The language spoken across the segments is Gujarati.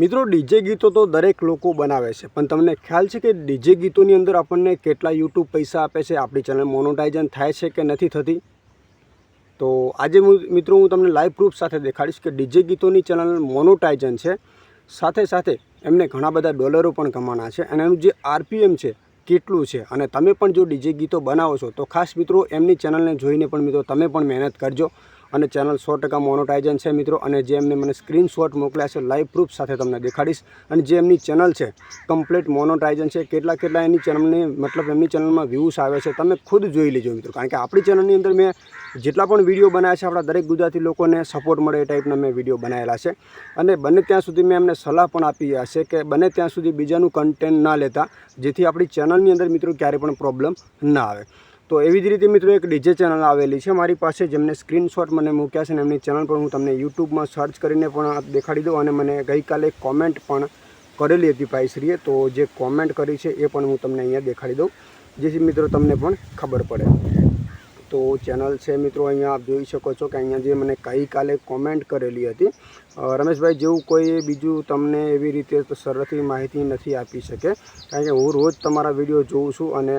મિત્રો, ડીજે ગીતો તો દરેક લોકો બનાવે છે, પણ તમને ખ્યાલ છે કે ડીજે ગીતોની અંદર આપણને કેટલા યુટ્યુબ પૈસા આપે છે? આપણી ચેનલ મોનોટાઇઝન થાય છે કે નથી થતી? તો આજે મિત્રો, હું તમને લાઈવ પ્રૂફ સાથે દેખાડીશ કે ડીજે ગીતોની ચેનલ મોનોટાઇઝન છે. સાથે સાથે એમને ઘણા બધા ડોલરો પણ કમાના છે અને એનું જે આરપીએમ છે કેટલું છે? અને તમે પણ જો ડીજે ગીતો બનાવો છો, તો ખાસ મિત્રો, એમની ચેનલને જોઈને પણ મિત્રો, તમે પણ મહેનત કરજો. અને ચેનલ સો ટકા મોનોટાઇઝન છે મિત્રો. અને જે એમને મને સ્ક્રીનશોટ મોકલ્યા છે લાઈવ પ્રૂફ સાથે તમને દેખાડીશ. અને જે એમની ચેનલ છે કમ્પ્લીટ મોનોટાઇઝન છે, કેટલા કેટલા એની ચેનલની મતલબ એમની ચેનલમાં વ્યૂઝ આવે છે, તમે ખુદ જોઈ લેજો મિત્રો. કારણ કે આપણી ચેનલની અંદર મેં જેટલા પણ વીડિયો બનાવ્યા છે, આપણા દરેક ગુજરાતી લોકોને સપોર્ટ મળે એ ટાઈપના મેં વીડિયો બનાવેલા છે. અને બને ત્યાં સુધી મેં એમને સલાહ પણ આપી હશે કે બને ત્યાં સુધી બીજાનું કન્ટેન્ટ ના લેતા, જેથી આપણી ચેનલની અંદર મિત્રો ક્યારે પણ પ્રોબ્લેમ ના આવે. તો એવી જ રીતે મિત્રો એક ડીજે ચેનલ આવેલી છે મારી પાસે, જેમને સ્ક્રીનશોટ મને મૂક્યા છે ને એમની ચેનલ પર હું તમને યુટ્યુબમાં સર્ચ કરીને પણ દેખાડી દઉં અને મને ગઈકાલે કોમેન્ટ પણ કરેલી હતી ભાઈશ્રીએ, તો જે કોમેન્ટ કરી છે એ પણ હું તમને અહીંયા દેખાડી દઉં, જેથી મિત્રો તમને પણ ખબર પડે. તો ચેનલ છે મિત્રો અહીંયા આપ જોઈ શકો છો કે અહીંયા જે મને ગઈકાલે કોમેન્ટ કરેલી હતી રમેશભાઈ જેવું કોઈ બીજું તમને એવી રીતે સરળથી માહિતી નથી આપી શકે, કારણ કે હું રોજ તમારા વીડિયો જોઉં છું અને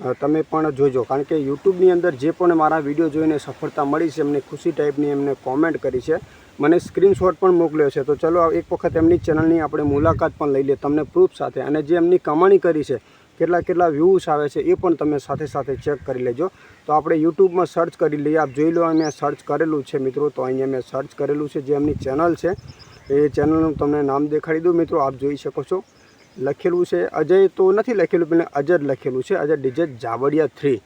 તમે પણ જોજો. કારણ કે યુટ્યુબની અંદર જે પણ મારા વીડિયો જોઈને સફળતા મળી છે, એમને ખુશી ટાઈપની એમને કોમેન્ટ કરી છે. મને સ્ક્રીનશોટ પણ મોકલ્યો છે. તો ચલો એક વખત એમની ચેનલની આપણે મુલાકાત પણ લઈ લઈએ તમને પ્રૂફ સાથે. અને જે એમની કમાણી કરી છે, કેટલા કેટલા વ્યૂઝ આવે છે, એ પણ તમે સાથે સાથે ચેક કરી લેજો. તો આપણે યુટ્યુબમાં સર્ચ કરી લઈએ. આપ જોઈ લો મેં સર્ચ કરેલું છે મિત્રો. તો અહીંયા મેં સર્ચ કરેલું છે જે એમની ચેનલ છે. એ ચેનલનું તમને નામ દેખાડી દઉં મિત્રો. આપ જોઈ શકો છો. લખેલું છે. અજય તો નથી લખેલું, પણ અજર લખેલું છે. Ajay D J Jabadiya three.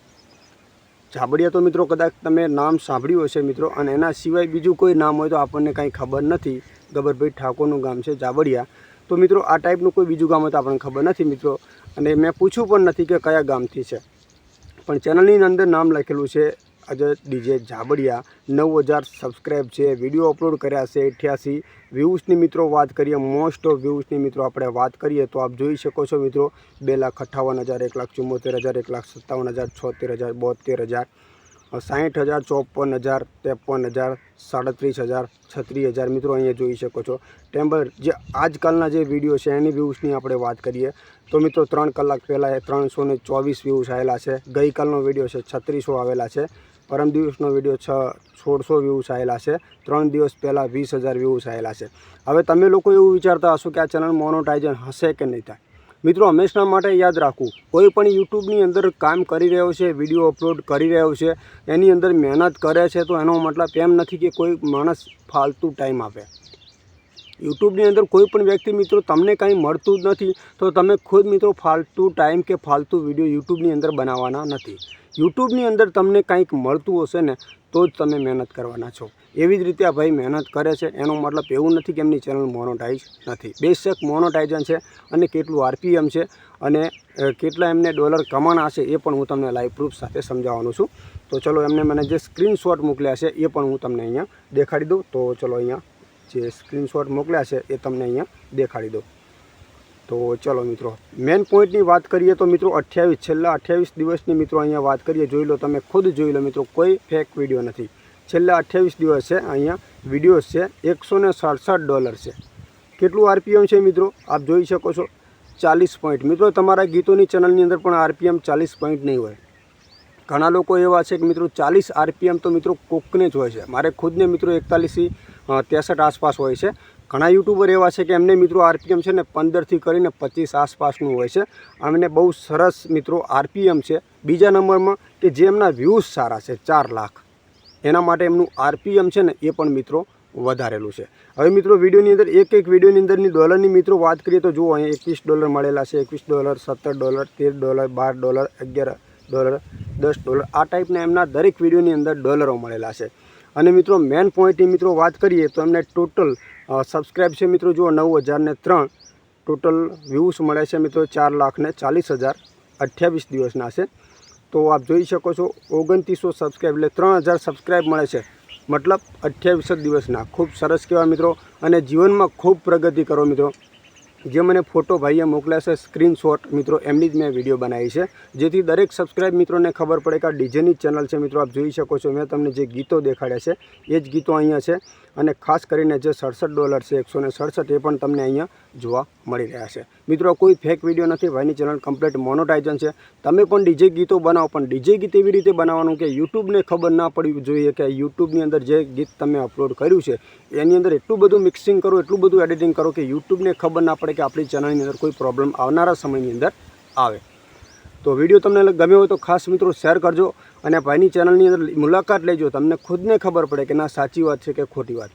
Jabadiya તો મિત્રો કદાચ તમે નામ સાંભળ્યું હશે મિત્રો, અને એના સિવાય બીજું કોઈ નામ હોય તો આપણને કાંઈ ખબર નથી. ગબરભાઈ ઠાકોરનું ગામ છે જાબડિયા. તો મિત્રો આ ટાઈપનું કોઈ બીજું ગામ હોય તો આપણને ખબર નથી મિત્રો. અને મેં પૂછ્યું પણ નથી કે કયા ગામથી છે. પણ ચેનલની અંદર નામ લખેલું છે અજય ડીજે જાબડિયા નવ હજાર સબસ્ક્રાઈબ છે. વીડિયો અપલોડ કર્યા છે અઠ્યાસી વ્યૂઝની મિત્રો વાત કરીએ મોસ્ટ ઓફ વ્યૂઝની મિત્રો આપણે વાત કરીએ તો આપ જોઈ શકો છો મિત્રો, બે લાખ અઠ્ઠાવન હજાર, એક લાખ ચુમ્મોતેર હજાર, એક લાખ સત્તાવન હજાર, છોતેર હજાર, બોતેર હજાર સાઠ હજાર, ચોપન હજાર, ત્રેપન હજાર, સાડત્રીસ હજાર, છત્રીસ હજાર મિત્રો અહીંયા જોઈ શકો છો. ટેમ્પર જે આજકાલના જે વીડિયો છે એની વ્યૂઝની આપણે વાત કરીએ. તો મિત્રો, ત્રણ કલાક પહેલાં એ ત્રણસો ને ચોવીસ વ્યૂઝ આવેલા છે. ગઈકાલનો વીડિયો છે, છત્રીસો આવેલા છે. પરમ દિવસનો વીડિયો છ, સોળસો વ્યૂઝ આવેલા છે. ત્રણ દિવસ પહેલાં વીસ હજાર વ્યૂઝ આવેલા છે. હવે તમે લોકો એવું વિચારતા હશો કે આ ચેનલ મોનોટાઇઝન હશે કે નહીં થાય? મિત્રો હંમેશા માટે યાદ રાખવું, કોઈ પણ યુટ્યુબની અંદર કામ કરી રહ્યો છે વીડિયો અપલોડ કરી રહ્યો છે, એની અંદર મહેનત કરે છે, તો એનો મતલબ એમ નથી કે કોઈ માણસ ફાલતુ ટાઈમ આપે. યુટ્યુબની અંદર કોઈ પણ વ્યક્તિ મિત્રો તમને કાંઈ મળતું જ નથી, તો તમે ખુદ મિત્રો ફાલતુ ટાઈમ કે ફાલતુ વીડિયો યુટ્યુબની અંદર બનાવવાના નથી. યુટ્યુબની અંદર તમને કંઈક મળતું હશે ને, તો જ તમે મહેનત કરવાના છો. એવી જ રીતે આ ભાઈ મહેનત કરે છે, એનો મતલબ એવું નથી કે એમની ચેનલ મોનોટાઇઝ નથી. બેશક મોનોટાઇઝન છે અને કેટલું આરપીએમ છે અને કેટલા એમને ડોલર કમાણા છે એ પણ હું તમને લાઈવ પ્રૂફ સાથે સમજાવવાનું છું. તો ચલો એમને મને જે સ્ક્રીનશોટ મોકલ્યા છે એ પણ હું તમને અહીંયા દેખાડી દઉં. તો ચલો અહીંયા જે સ્ક્રીનશોટ મોકલ્યા છે એ તમને અહીંયા દેખાડી દો તો ચલો મિત્રો મેન પોઈન્ટની વાત કરીએ તો મિત્રો અઠ્યાવીસ, છેલ્લા અઠ્યાવીસ દિવસની મિત્રો અહીંયા વાત કરીએ, જોઈ લો તમે ખુદ જોઈ લો મિત્રો, કોઈ ફેક વીડિયો નથી. છેલ્લા અઠ્યાવીસ દિવસ છે, અહીંયા વિડીયોઝ છે એકસો ને સડસઠ ડોલર છે. કેટલું આરપીએમ છે મિત્રો? આપ જોઈ શકો છો, ચાલીસ પોઈન્ટ મિત્રો, તમારા ગીતોની ચેનલની અંદર પણ આરપીએમ ચાલીસ પોઈન્ટ નહીં હોય. ઘણા લોકો એવા છે કે મિત્રો ચાલીસ આરપીએમ તો મિત્રો કોકને જ હોય છે. મારે ખુદને મિત્રો એકતાલીસથી ત્રેસઠ આસપાસ હોય છે. ઘણા યુટ્યુબર એવા છે કે એમને મિત્રો આરપીએમ છે ને પંદરથી કરીને પચીસ આસપાસનું હોય છે. અમને બહુ સરસ મિત્રો આરપીએમ છે. બીજા નંબરમાં કે જે એમના વ્યૂઝ સારા છે, ચાર લાખ. એના માટે એમનું આરપીએમ છે ને એ પણ મિત્રો વધારેલું છે. હવે મિત્રો વિડીયોની અંદર એક એક વિડીયોની અંદરની ડોલરની મિત્રો વાત કરીએ તો જુઓ, અહીંયા એકવીસ ડોલર મળેલા છે. એકવીસ ડોલર સત્તર ડોલર તેર ડોલર બાર ડોલર અગિયાર ડોલર દસ ડોલર આ ટાઈપના એમના દરેક વિડીયોની અંદર ડોલરો મળેલા છે. અને મિત્રો મેન પોઈન્ટની મિત્રો વાત કરીએ તો એમને ટોટલ સબસ્ક્રાઈબ છે મિત્રો, જુઓ નવ હજારને ત્રણ. ટોટલ વ્યૂઝ મળે છે મિત્રો ચાર લાખને ચાલીસ હજાર અઠ્યાવીસ દિવસના છે. તો આપ જોઈ શકો છો, ઓગણત્રીસો સબસ્ક્રાઈબ એટલે ત્રણ હજાર સબસ્ક્રાઈબ મળે છે. મતલબ અઠ્યાવીસ દિવસના. ખૂબ સરસ કહેવાય મિત્રો. અને જીવનમાં ખૂબ પ્રગતિ કરો મિત્રો. જે મને ફોટો ભાઈએ મોકલ્યા છે સ્ક્રીનશોટ મિત્રો, એમની જ મેં વીડિયો બનાવી છે. જેથી દરેક સબસ્ક્રાઇબ મિત્રોને ખબર પડે કે આ ડીજેની ચેનલ છે. મિત્રો, આપ જોઈ શકો છો, મેં તમને જે ગીતો દેખાડ્યા છે, એ જ ગીતો અહીંયા છે. અને ખાસ કરીને જે સડસઠ ડોલર છે, એકસો સડસઠ, એ પણ તમને અહીંયા જોવા મળી રહ્યા છે. મિત્રો, કોઈ ફેક વીડિયો નથી, ભાઈની ચેનલ કમ્પ્લીટ મોનોટાઇઝન છે. તમે પણ ડીજે ગીતો બનાવો, પણ ડીજે ગીત એવી રીતે બનાવવાનું કે યુટ્યુબને ખબર ના પડવી જોઈએ કે યુટ્યુબની અંદર જે ગીત તમે અપલોડ કર્યું છે, એની અંદર એટલું બધું મિક્સિંગ કરો, એટલું બધું એડિટિંગ કરો કે યુટ્યુબને ખબર ના પડે કે આપણી ચેનલની અંદર કોઈ પ્રોબ્લેમ આવનારા સમયની અંદર આવે. તો વીડિયો તમને ગમ્યો હોય તો ખાસ મિત્રો શેર કરજો અને ભાઈની ચેનલની અંદર મુલાકાત લેજો. તમને ખુદને ખબર પડે કે ના, સાચી વાત છે કે ખોટી વાત.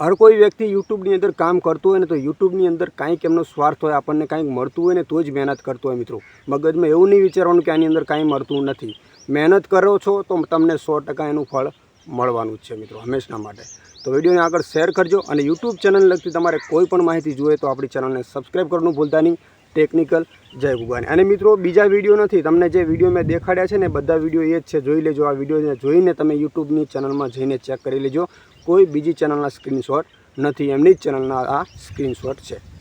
હર કોઈ વ્યક્તિ યુટ્યુબની અંદર કામ કરતું હોય ને તો યુટ્યુબની અંદર કાંઈક એમનો સ્વાર્થ હોય, આપણને કાંઈક મળતું હોય ને તો જ મહેનત કરતો હોય મિત્રો. મગજમાં એવું નહીં વિચારવાનું કે આની અંદર કાંઈ મળતું નથી. મહેનત કરો છો તો તમને સો ટકા એનું ફળ મળવાનું જ છે મિત્રો હંમેશા માટે. તો વિડીયોને આગળ શેર કરજો અને યુટ્યુબ ચેનલ લગતી તમારે કોઈ પણ માહિતી જોઈએ તો આપણી ચેનલને સબસ્ક્રાઈબ કરવાનું ભૂલતા નહીં. ટેકનિકલ જય ગુગાને અને મિત્રો, બીજા વીડિયો નથી, તમને જે વીડિયો મેં દેખાડ્યા છે ને, બધા વીડિયો એ જ છે, જોઈ લેજો. આ વિડીયોને જોઈને તમે યુટ્યુબની ચેનલમાં જઈને ચેક કરી લેજો. કોઈ બીજી ચેનલના સ્ક્રીનશોટ નથી, એમની જ ચેનલના આ સ્ક્રીનશોટ છે.